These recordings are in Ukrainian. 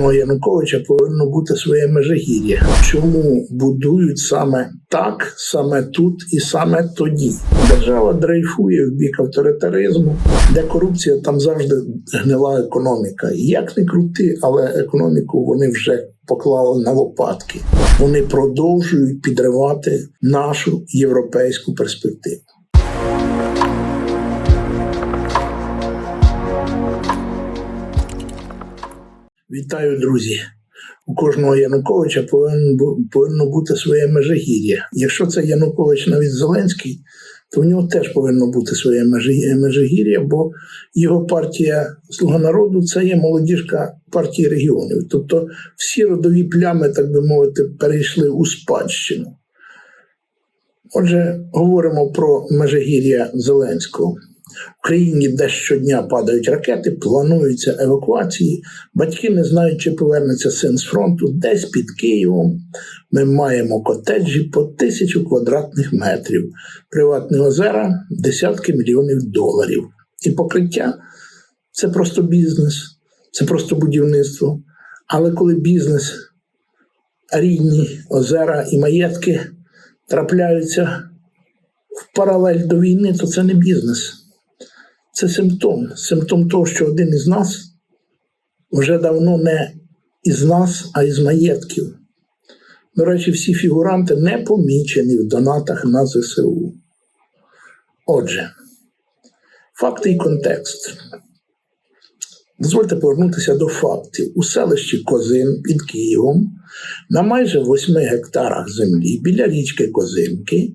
кожного Януковича повинно бути своє межигір'я. Чому будують саме так, саме тут і саме тоді? Держава дрейфує в бік авторитаризму, де корупція там завжди гнила економіка. Як не крути, але економіку вони вже поклали на лопатки. Вони продовжують підривати нашу європейську перспективу. Вітаю, друзі. У кожного Януковича повинно бути своє межигір'я. Якщо це Янукович навіть Зеленський, то в нього теж повинно бути своє межи- межигір'я, бо його партія Слуга народу це є молодіжка партії регіонів. Тобто всі родові плями, так би мовити, перейшли у спадщину. Отже, говоримо про межигір'я Зеленського. В країні, де щодня падають ракети, плануються евакуації. Батьки не знають, чи повернеться син з фронту. Десь під Києвом ми маємо котеджі по тисячу квадратних метрів, приватні озера, десятки мільйонів доларів. І покриття це просто бізнес, це просто будівництво. Але коли бізнес, рідні озера і маєтки трапляються в паралель до війни, то це не бізнес. Це симптом. Симптом того, що один із нас вже давно не із нас, а із маєтків. До речі, всі фігуранти не помічені в донатах на ЗСУ. Отже, факти і контекст. Дозвольте повернутися до фактів. У селищі Козин під Києвом на майже 8 гектарах землі біля річки Козинки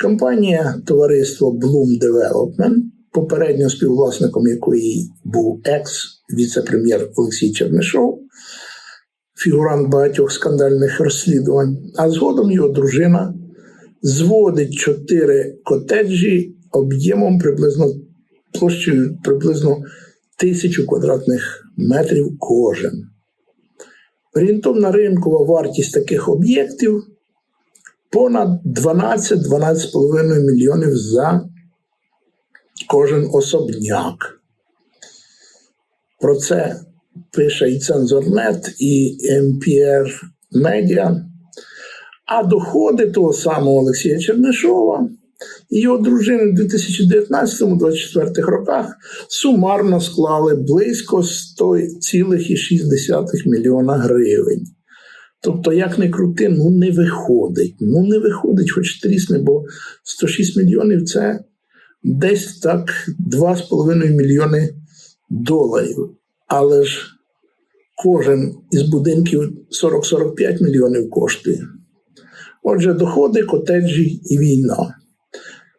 компанія товариство Bloom Development, попередньо співвласником якої був екс-віце-прем'єр Олексій Чернишов, фігурант багатьох скандальних розслідувань, а згодом його дружина зводить чотири котеджі об'ємом приблизно площею приблизно тисячу квадратних метрів кожен. Орієнтовна ринкова вартість таких об'єктів понад 12-12,5 мільйонів за кожен особняк. Про це пише і Цензорнет, і MPR Media. А доходи того самого Олексія Чернишова і його дружини в 2019-2024 роках сумарно склали близько 100,6 мільйона гривень. Тобто, як не крути, ну не виходить. Ну не виходить, хоч трісне, бо 106 мільйонів це десь так 2,5 мільйони доларів. Але ж кожен із будинків 40-45 мільйонів коштує. Отже, доходи, котеджі і війна.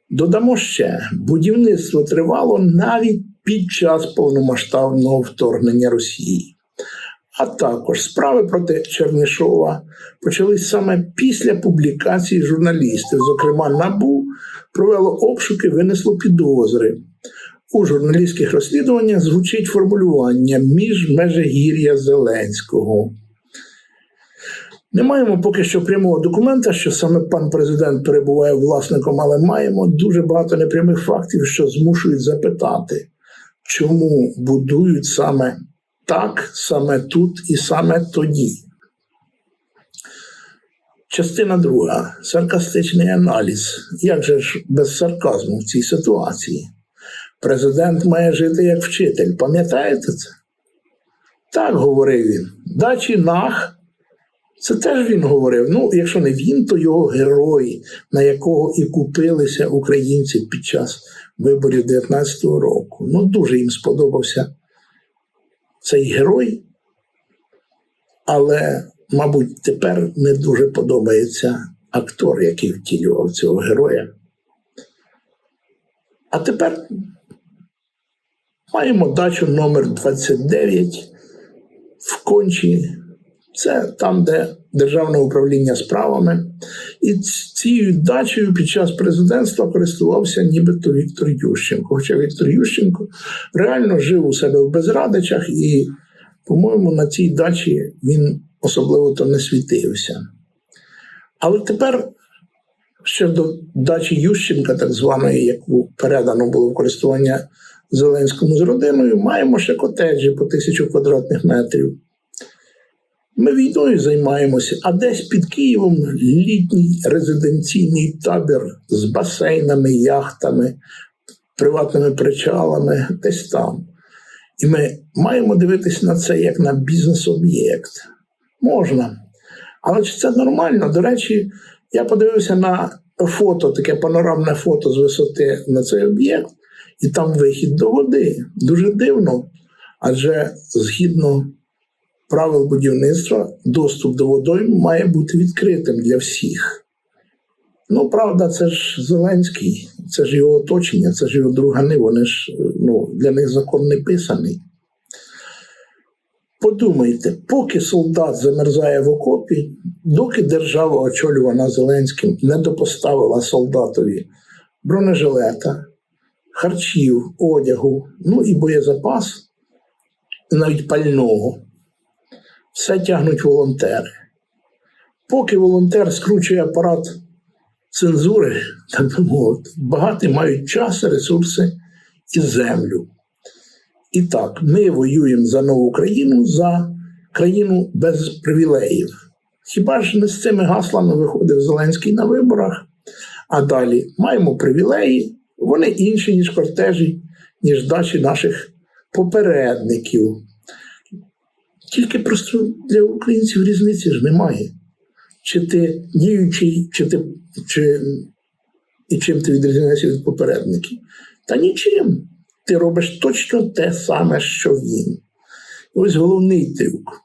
Додамо ще, будівництво тривало навіть під час повномасштабного вторгнення Росії. А також справи проти Чернишова почались саме після публікації журналістів. Зокрема, НАБУ провело обшуки, винесло підозри. У журналістських розслідуваннях звучить формулювання між межигір'я Зеленського. Не маємо поки що прямого документа, що саме пан президент перебуває власником, але маємо дуже багато непрямих фактів, що змушують запитати, чому будують саме так, саме тут і саме тоді. Частина друга саркастичний аналіз. Як же ж без сарказму в цій ситуації? Президент має жити як вчитель. Пам'ятаєте це? Так говорив він. Дачі нах. Це теж він говорив. Ну, якщо не він, то його герой, на якого і купилися українці під час виборів 19-го року. Ну, дуже їм сподобався цей герой, але, мабуть, тепер не дуже подобається актор, який втілював цього героя. А тепер маємо дачу номер 29 в кончі. Це там, де державне управління справами. І цією дачею під час президентства користувався нібито Віктор Ющенко. Хоча Віктор Ющенко реально жив у себе в Безрадичах, і, по-моєму, на цій дачі він особливо то не світився. Але тепер щодо дачі Ющенка, так званої, яку передано було в користування Зеленському з родиною, маємо ще котеджі по тисячу квадратних метрів. Ми війною займаємося, а десь під Києвом літній резиденційний табір з басейнами, яхтами, приватними причалами, десь там. І ми маємо дивитися на це як на бізнес-об'єкт. Можна. Але чи це нормально? До речі, я подивився на фото, таке панорамне фото з висоти на цей об'єкт, і там вихід до води. Дуже дивно. Адже згідно правил будівництва, доступ до водойм має бути відкритим для всіх. Ну, правда, це ж Зеленський, це ж його оточення, це ж його другани, вони ж ну, для них закон не писаний. Подумайте, поки солдат замерзає в окопі, доки держава, очолювана Зеленським, не допоставила солдатові бронежилета, харчів, одягу, ну і боєзапас, навіть пального, все тягнуть волонтери. Поки волонтер скручує апарат цензури, так би мовити, багаті мають час, ресурси і землю. І так, ми воюємо за нову країну, за країну без привілеїв. Хіба ж не з цими гаслами виходив Зеленський на виборах? А далі маємо привілеї, вони інші, ніж кортежі, ніж дачі наших попередників. Тільки просто для українців різниці ж немає. Чи ти діючий, чи ти чи, і чим ти відрізняєшся від попередників? Та нічим. Ти робиш точно те саме, що він. Ось головний трюк.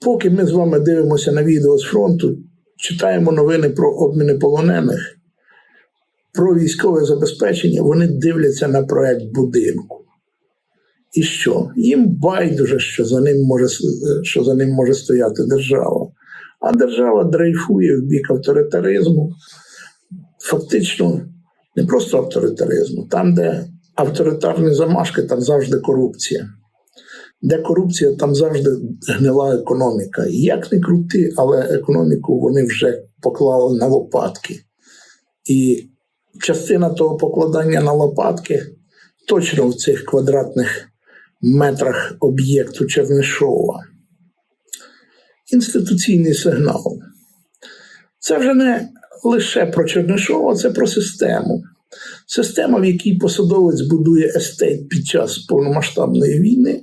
Поки ми з вами дивимося на відео з фронту, читаємо новини про обміни полонених, про військове забезпечення, вони дивляться на проект будинку. І що? Їм байдуже, що за ним може, що за ним може стояти держава. А держава дрейфує в бік авторитаризму, фактично не просто авторитаризму, там, де авторитарні замашки, там завжди корупція. Де корупція, там завжди гнила економіка. Як не крути, але економіку вони вже поклали на лопатки. І частина того покладання на лопатки точно в цих квадратних метрах об'єкту Чернишова. Інституційний сигнал. Це вже не лише про Чернишова, це про систему. Система, в якій посадовець будує естейт під час повномасштабної війни,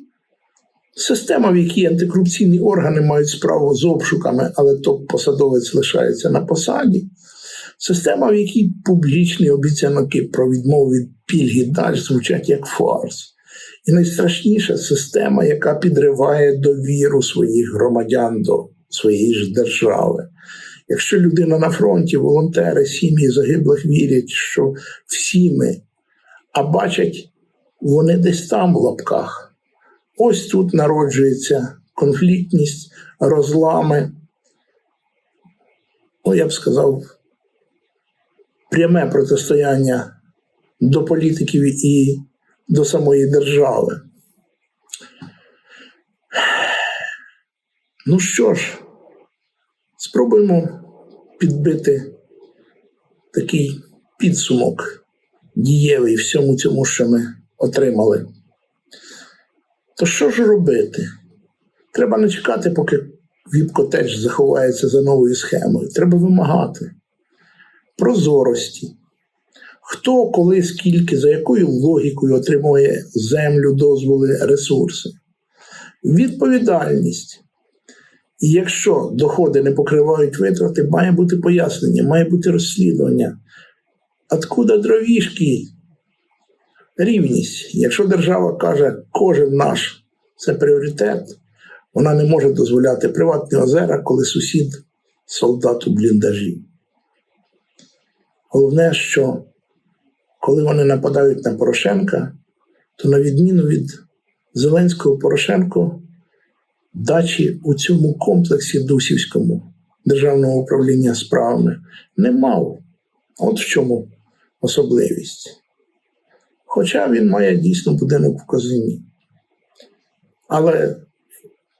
система, в якій антикорупційні органи мають справу з обшуками, але топ-посадовець лишається на посаді, система, в якій публічні обіцянки про відмову від пільги дач звучать як фарс. І найстрашніша система, яка підриває довіру своїх громадян до своєї ж держави. Якщо людина на фронті, волонтери, сім'ї загиблих вірять, що всі ми, а бачать, вони десь там в лапках. Ось тут народжується конфліктність, розлами. Ну, я б сказав, пряме протистояння до політиків і до самої держави. Ну що ж, спробуємо підбити такий підсумок дієвий всьому цьому, що ми отримали. То що ж робити? Треба не чекати, поки віп-котедж заховається за новою схемою. Треба вимагати прозорості. Хто, коли, скільки, за якою логікою отримує землю, дозволи, ресурси? Відповідальність. Якщо доходи не покривають витрати, має бути пояснення, має бути розслідування. Откуда дровішки? Рівність. Якщо держава каже, кожен наш це пріоритет, вона не може дозволяти приватні озера, коли сусід солдат у бліндажі. Головне, що коли вони нападають на Порошенка, то на відміну від Зеленського Порошенко дачі у цьому комплексі Дусівському державного управління справами не мав. От в чому особливість. Хоча він має дійсно будинок в Козині. Але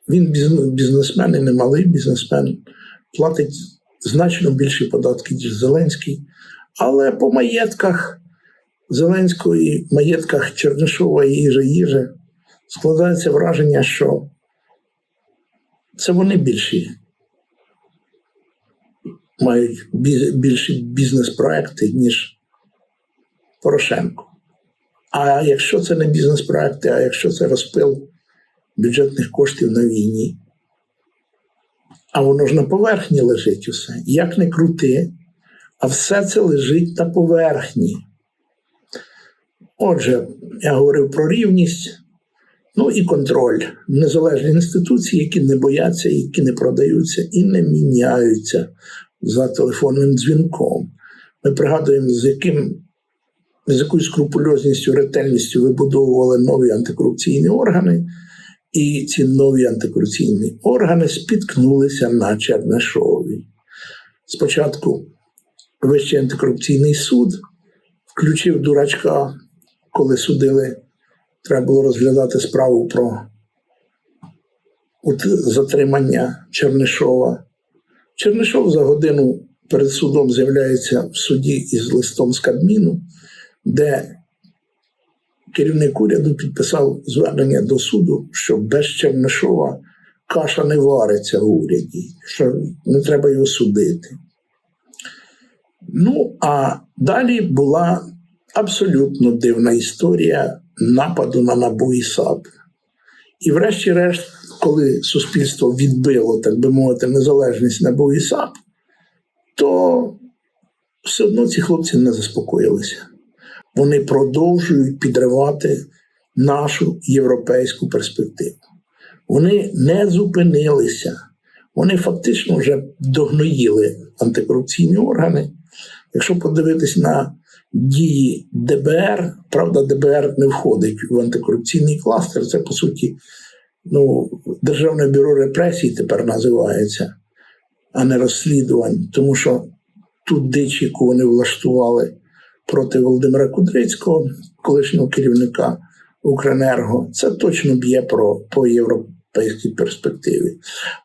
він бізнесмен і немалий бізнесмен, платить значно більші податки, ніж Зеленський. Але по маєтках Зеленського і маєтках Чернишова і Їжа Їжа складається враження, що це вони більші мають більші бізнес-проекти, ніж Порошенко. А якщо це не бізнес-проекти, а якщо це розпил бюджетних коштів на війні, а воно ж на поверхні лежить усе. Як не крути, а все це лежить на поверхні. Отже, я говорив про рівність, ну і контроль. Незалежні інституції, які не бояться, які не продаються і не міняються за телефонним дзвінком. Ми пригадуємо, з яким з якою скрупульозністю, ретельністю вибудовували нові антикорупційні органи, і ці нові антикорупційні органи спіткнулися на Чернешові. Спочатку Вищий антикорупційний суд включив дурачка, коли судили, треба було розглядати справу про затримання Чернишова. Чернишов за годину перед судом з'являється в суді із листом з Кабміну, де керівник уряду підписав звернення до суду, що без Чернишова каша не вариться в уряді, що не треба його судити. Ну, а далі була абсолютно дивна історія нападу на НАБУ і САП. І врешті-решт, коли суспільство відбило, так би мовити, незалежність НАБУ і САП, то все одно ці хлопці не заспокоїлися. Вони продовжують підривати нашу європейську перспективу. Вони не зупинилися, вони фактично вже догноїли антикорупційні органи. Якщо подивитись на дії ДБР, правда, ДБР не входить в антикорупційний кластер, це по суті ну, Державне бюро репресій тепер називається, а не розслідувань, тому що ту дич, яку вони влаштували проти Володимира Кудрицького, колишнього керівника Укренерго, це точно б'є про по європейській перспективі.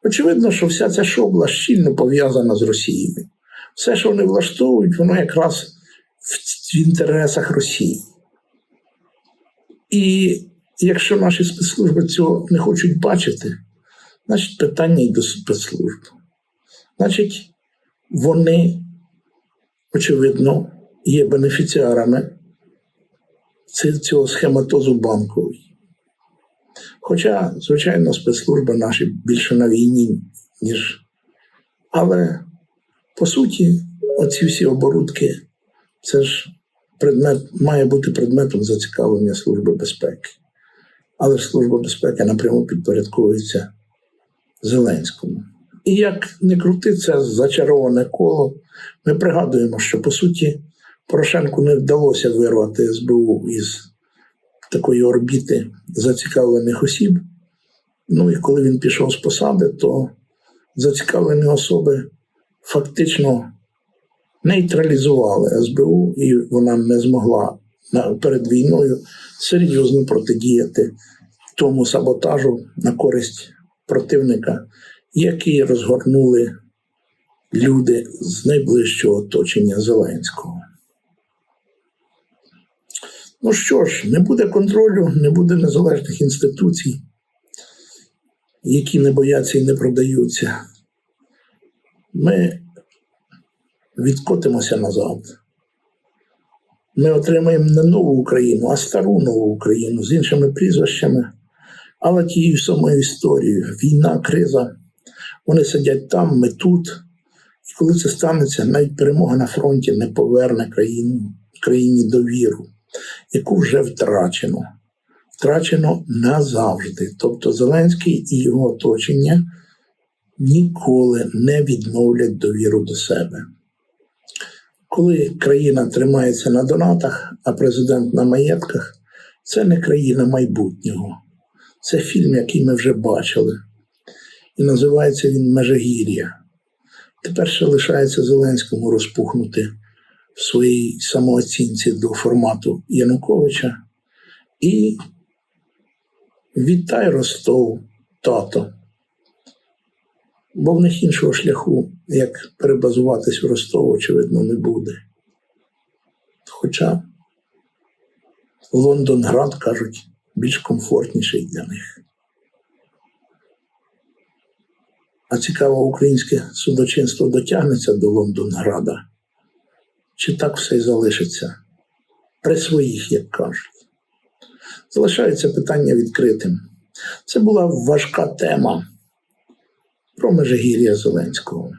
Очевидно, що вся ця шобла щільно пов'язана з Росією. Все, що вони влаштовують, воно якраз в, в інтересах Росії. І якщо наші спецслужби цього не хочуть бачити, значить питання й до спецслужб. Значить, вони, очевидно, є бенефіціарами цього схематозу банкової. Хоча, звичайно, спецслужби наші більше на війні, ніж. Але по суті, оці всі оборудки, це ж предмет, має бути предметом зацікавлення Служби безпеки. Але Служба безпеки напряму підпорядковується Зеленському. І як не крути, це зачароване коло. Ми пригадуємо, що по суті Порошенку не вдалося вирвати СБУ із такої орбіти зацікавлених осіб. Ну і коли він пішов з посади, то зацікавлені особи фактично нейтралізували СБУ, і вона не змогла перед війною серйозно протидіяти тому саботажу на користь противника, який розгорнули люди з найближчого оточення Зеленського. Ну що ж, не буде контролю, не буде незалежних інституцій, які не бояться і не продаються. Ми відкотимося назад. Ми отримаємо не нову Україну, а стару нову Україну з іншими прізвищами, але тією самою історією. Війна, криза. Вони сидять там, ми тут. І коли це станеться, навіть перемога на фронті не поверне країну, країні довіру, яку вже втрачено. Втрачено назавжди. Тобто Зеленський і його оточення ніколи не відновлять довіру до себе. Коли країна тримається на донатах, а президент на маєтках, це не країна майбутнього. Це фільм, який ми вже бачили. І називається він Межигір'я. Тепер ще лишається Зеленському розпухнути в своїй самооцінці до формату Януковича. І вітай Ростов, тато. Бо в них іншого шляху, як перебазуватись в Ростов, очевидно, не буде. Хоча Лондонград, кажуть, більш комфортніший для них. А цікаво, українське судочинство дотягнеться до Лондонграда? Чи так все й залишиться? При своїх, як кажуть. Залишається питання відкритим. Це була важка тема про Межигір'я Зеленського.